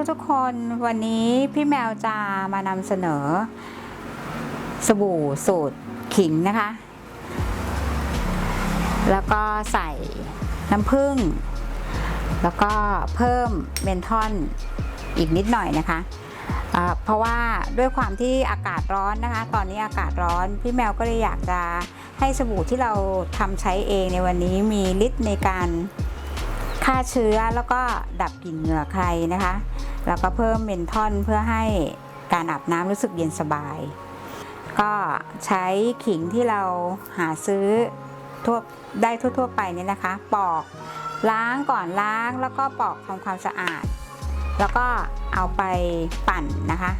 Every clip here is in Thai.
ทุกทุกๆคนวันนี้พี่แมวจะมานำเสนอ สบู่สูตรขิงนะคะ แล้วก็ใส่น้ำผึ้งแล้วก็เพิ่มเมนทอนอีกนิดหน่อยนะคะเพราะว่าด้วยความที่อากาศร้อนนะคะ ตอนนี้อากาศร้อนพี่แมวก็เลยอยากจะให้สบู่ที่เราทำใช้เองในวันนี้มีฤทธิ์ในการฆ่าเชื้อแล้วก็ดับกลิ่นเหงื่อใครนะคะ แล้วก็เพิ่มเมนทอนเพื่อให้การอาบน้ำรู้สึกเย็นสบาย ก็ใช้ขิงที่เราหาซื้อทั่วได้ทั่ว ๆ ไปเนี่ยนะคะ ปอกล้างก่อนล้างแล้วก็ปอกทำความสะอาด แล้วก็เอาไปปั่นนะคะ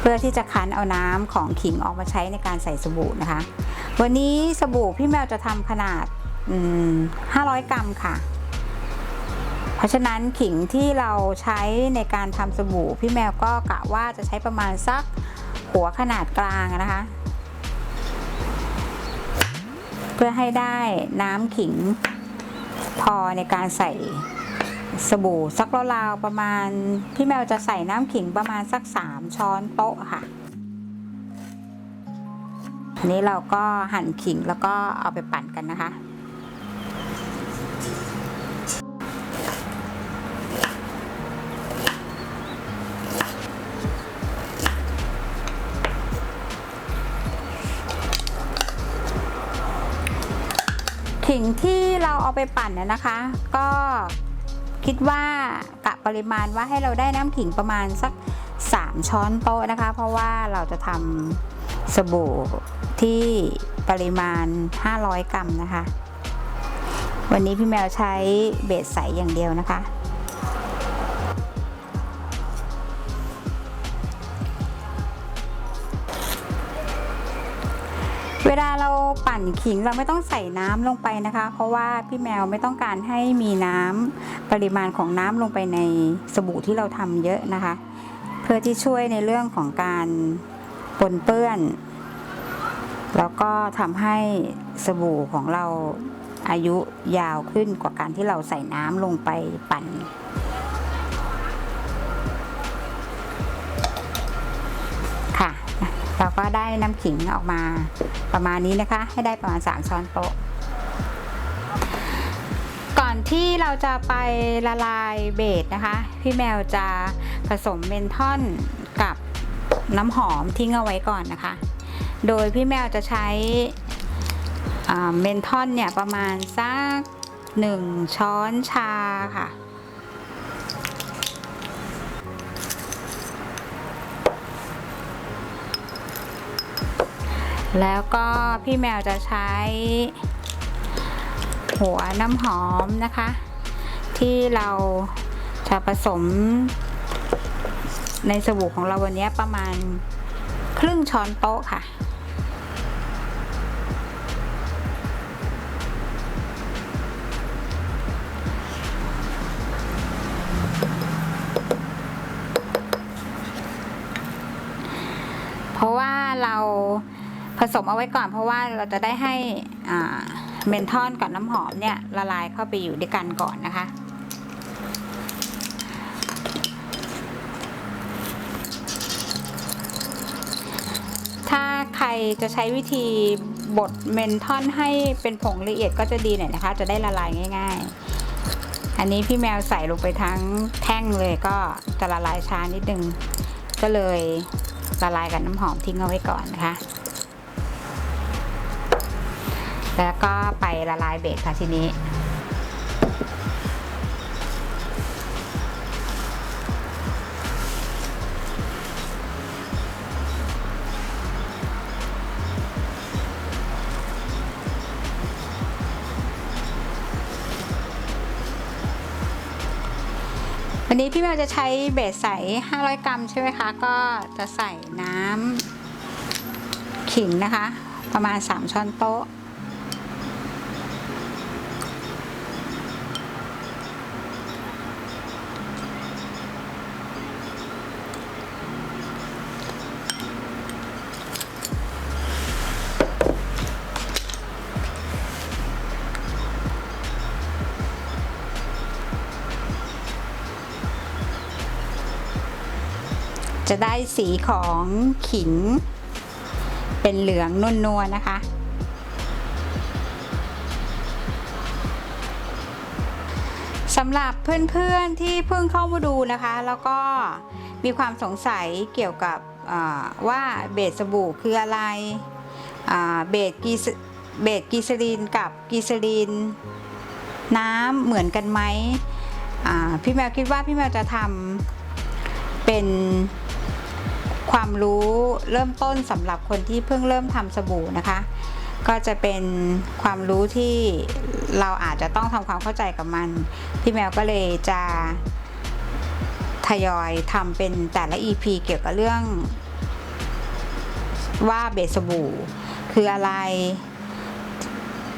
เพื่อที่จะคั้นเอาน้ำของขิงออกมาใช้ในการใส่สบู่นะคะ วันนี้สบู่พี่แมวจะทำขนาด 500 กรัมค่ะ เพราะฉะนั้นขิงที่เราใช้ในการทำสบู่พี่แมวก็กะว่าจะใช้ประมาณสักหัวขนาดกลางนะคะ เพื่อให้ได้น้ำขิงพอในการใส่สบู่สักราวๆประมาณ พี่แมวจะใส่น้ำขิงประมาณสัก 3 ช้อนโต๊ะค่ะอันนี้เราก็หั่นขิงแล้วก็เอาไปปั่นกันนะคะ ขิงที่เราเอาไปปั่นน่ยนะคะ ก็คิดว่ากะปริมาณว่าให้เราได้น้ำขิงประมาณสัก 3 ช้อนโต๊ะนะคะ เพราะว่าเราจะทำสบู่ที่ปริมาณ 500 กรัมนะคะ วันนี้พี่แมวใช้เบสใสอย่างเดียวนะคะ เวลาเราปั่นขิงเราไม่ต้องใส่น้ำลงไปนะคะ เพราะว่าพี่แมวไม่ต้องการให้มีน้ำปริมาณของน้ำลงไปในสบู่ที่เราทำเยอะนะคะ เพื่อที่ช่วยในเรื่องของการปนเปื้อน แล้วก็ทำให้สบู่ของเราอายุยาวขึ้นกว่าการที่เราใส่น้ำลงไปปั่น ก็ได้น้ำขิงออกมาประมาณนี้นะคะ ให้ได้ประมาณ 3 ช้อนโต๊ะ ก่อนที่เราจะไปละลายเบสนะคะ พี่แมวจะผสมเมนทอนกับน้ำหอมทิ้งเอาไว้ก่อนนะคะ โดยพี่แมวจะใช้เมนทอนเนี่ยประมาณสัก 1 ช้อนชาค่ะ แล้วก็พี่แมวจะใช้ หัวน้ำหอมนะคะ ที่เราจะผสม ในสบู่ของเราวันนี้ประมาณครึ่งช้อนโต๊ะค่ะเพราะว่าเรา ผสมเอาไว้ก่อนเพราะว่าเราจะได้ให้อ่าเมนทอนกับน้ำหอมเนี่ยละลายเข้าไปอยู่ด้วยกันก่อนนะคะ ถ้าใครจะใช้วิธีบดเมนทอนให้เป็นผงละเอียดก็จะดีหน่อยนะคะ จะได้ละลายง่าย ๆ อันนี้พี่แมวใส่ลงไปทั้งแท่งเลยก็จะละลายช้านิดนึง ก็เลยละลายกับน้ำหอมทิ้งเอาไว้ก่อนนะคะ แล้วก็ไปละลายเบสค่ะทีนี้ วันนี้พี่แมวจะใช้เบสใส 500 กรัมใช่ไหมคะ ก็จะใส่น้ำขิงนะคะ ประมาณ 3 ช้อนโต๊ะ จะได้สีของขิง เป็นเหลืองนวลๆนวนะคะ สำหรับเพื่อนๆที่เพิ่งเข้ามาดูนะคะ แล้วก็มีความสงสัยเกี่ยวกับว่าเบสสบู่คืออะไรเบสกีเบสกีซาลีนกับกีซาลีนน้ำเหมือนกันไหมพี่แมวคิดว่าพี่แมวจะทำเป็น ความรู้เริ่มต้นสำหรับคนที่เพิ่งเริ่มทำสบู่นะคะ ก็จะเป็นความรู้ที่เราอาจจะต้องทำความเข้าใจกับมัน พี่แมวก็เลยจะทยอยทำเป็นแต่ละ EP เกี่ยวกับเรื่อง ว่าเบสสบู่คืออะไร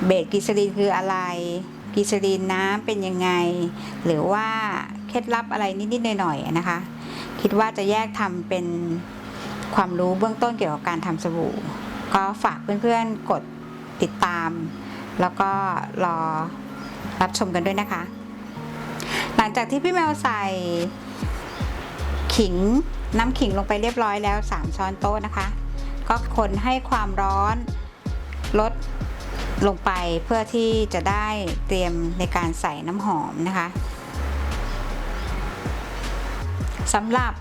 เบสกิสลีนคืออะไรกิสลีนน้ำเป็นยังไง หรือว่าเคล็ดลับอะไรนิดๆหน่อยๆนะคะ คิดว่าจะแยกทำเป็น ความรู้เบื้องต้นเกี่ยวกับการทำสบู่ ก็ฝากเพื่อนๆกดติดตาม แล้วก็รอรับชมกันด้วยนะคะ หลังจากที่พี่แมวใส่ขิงน้ำขิงลงไปเรียบร้อยแล้ว 3 ช้อนโต๊ะนะคะ ก็คนให้ความร้อนลดลงไปเพื่อที่จะได้เตรียมในการใส่น้ำหอมนะคะสำหรับ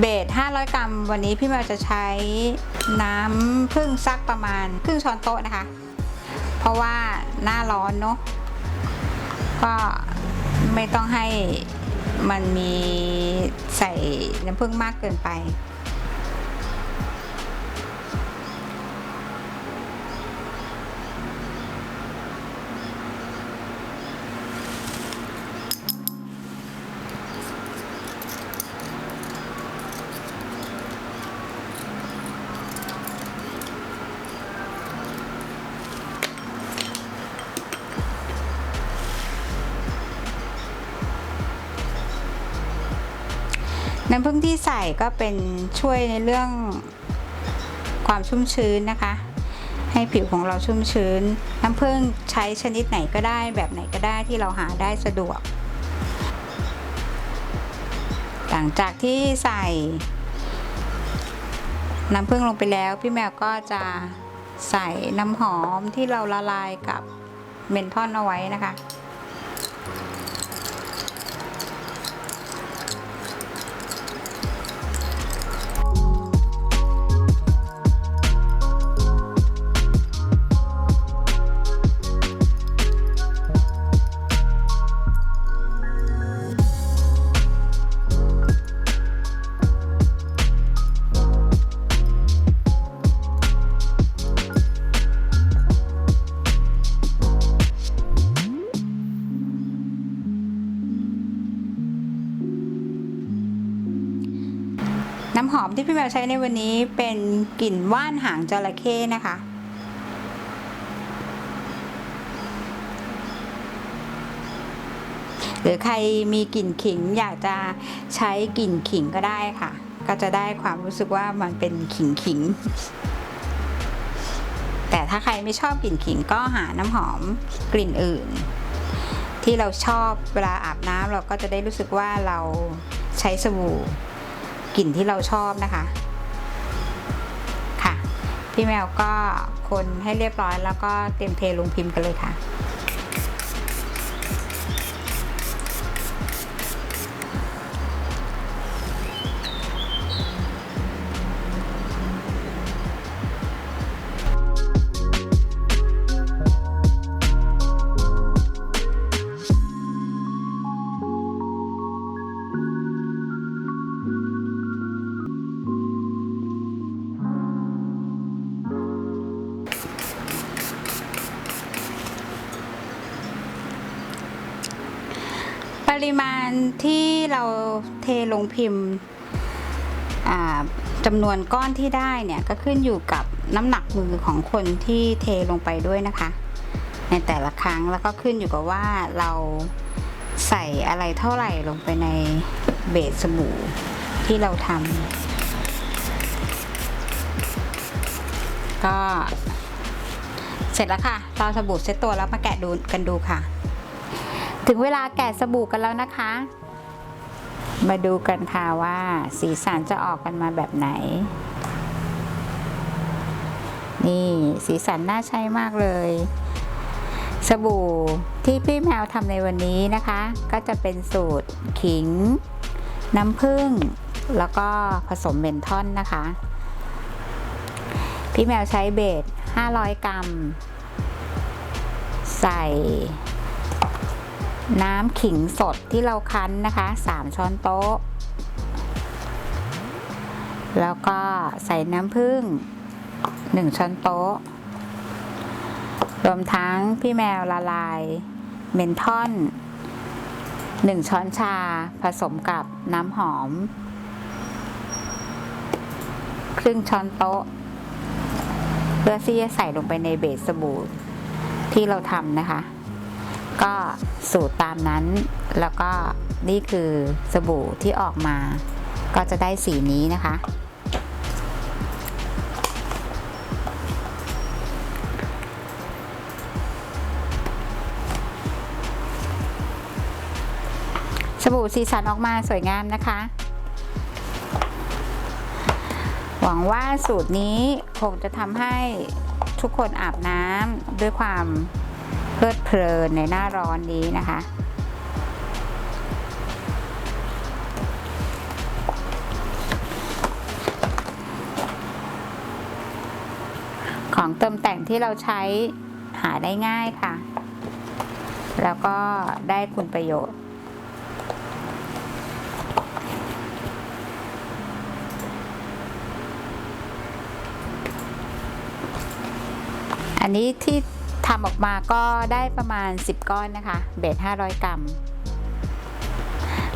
เบส500 กรัม วันนี้พี่แมวจะใช้น้ำพึ่งซักประมาณครึ่งช้อนโต๊ะนะคะ เพราะว่าหน้าร้อนเนาะก็ไม่ต้องให้มันมีใส่น้ำผึ้งมากเกินไป น้ำผึ้งที่ใส่ก็เป็นช่วยในเรื่องความชุ่มชื้นนะคะ ให้ผิวของเราชุ่มชื้น น้ำผึ้งใช้ชนิดไหนก็ได้แบบไหนก็ได้ที่เราหาได้สะดวก หลังจากที่ใส่ น้ำผึ้งลงไปแล้วพี่แมวก็จะใส่น้ำหอมที่เราละลายกับเมนทอนเอาไว้นะคะ ที่พี่แมวใช้ในวันนี้เป็นกลิ่นว่านหางจระเข้นะคะ หรือใครมีกลิ่นขิงอยากจะใช้กลิ่นขิงก็ได้ค่ะ ก็จะได้ความรู้สึกว่ามันเป็นขิงขิง แต่ถ้าใครไม่ชอบกลิ่นขิงก็หาน้ำหอมกลิ่นอื่น ที่เราชอบเวลาอาบน้ำเราก็จะได้รู้สึกว่าเราใช้สบู่ กลิ่นที่เราชอบนะคะ ค่ะ พี่แมวก็คนให้เรียบร้อยแล้วก็เตรียมเทลงพิมพ์กันเลยค่ะ ริมาณที่เราเทลงพิมพ์จำนวนก้อนที่ได้เนี่ยก็ขึ้นอยู่กับน้ำหนักมือของคนที่เทลงไปด้วยนะคะ ในแต่ละครั้งแล้วก็ขึ้นอยู่กับว่าเราใส่อะไรเท่าไหร่ลงไปในเบสสบู่ที่เราทำก็เสร็จแล้วค่ะเราสบู่เซ็ตตัวแล้วมาแกะดูกันดูค่ะ ถึงเวลาแกะสบู่กันแล้วนะคะ มาดูกันค่ะว่าสีสันจะออกกันมาแบบไหน นี่สีสันน่าใช้มากเลย สบู่ที่พี่แมวทำในวันนี้นะคะ ก็จะเป็นสูตรขิง น้ำผึ้งแล้วก็ผสมเมนทอนนะคะ พี่แมวใช้เบส500 กรัม ใส่ น้ำขิงสดที่เราคั้นนะคะ 3 ช้อนโต๊ะ แล้วก็ใส่น้ำผึ้ง1 ช้อนโต๊ะ รวมทั้งพี่แมวละลายเมนทอน1 ช้อนชาผสมกับน้ำหอม ครึ่งช้อนโต๊ะ เพื่อที่จะใส่ลงไปในเบสสบู่ที่เราทำนะคะ ก็สูตรตามนั้น แล้วก็นี่คือสบู่ที่ออกมา ก็จะได้สีนี้นะคะ สบู่สีสันออกมาสวยงามนะคะ หวังว่าสูตรนี้คงจะทำให้ทุกคนอาบน้ำด้วยความ เพลิดเพลินในหน้าร้อนนี้นะคะ ของเติมแต่งที่เราใช้หาได้ง่ายค่ะ แล้วก็ได้คุณประโยชน์อันนี้ที่ ทำออกมาก็ได้ประมาณ 10 ก้อนนะคะ เบส500 กรัม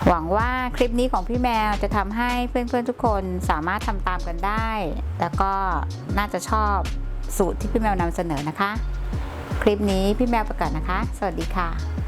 หวังว่าคลิปนี้ของพี่แมวจะทำให้เพื่อนๆทุกคนสามารถทำตามกันได้ แล้วก็น่าจะชอบสูตรที่พี่แมวนำเสนอนะคะ คลิปนี้พี่แมวประกาศนะคะ สวัสดีค่ะ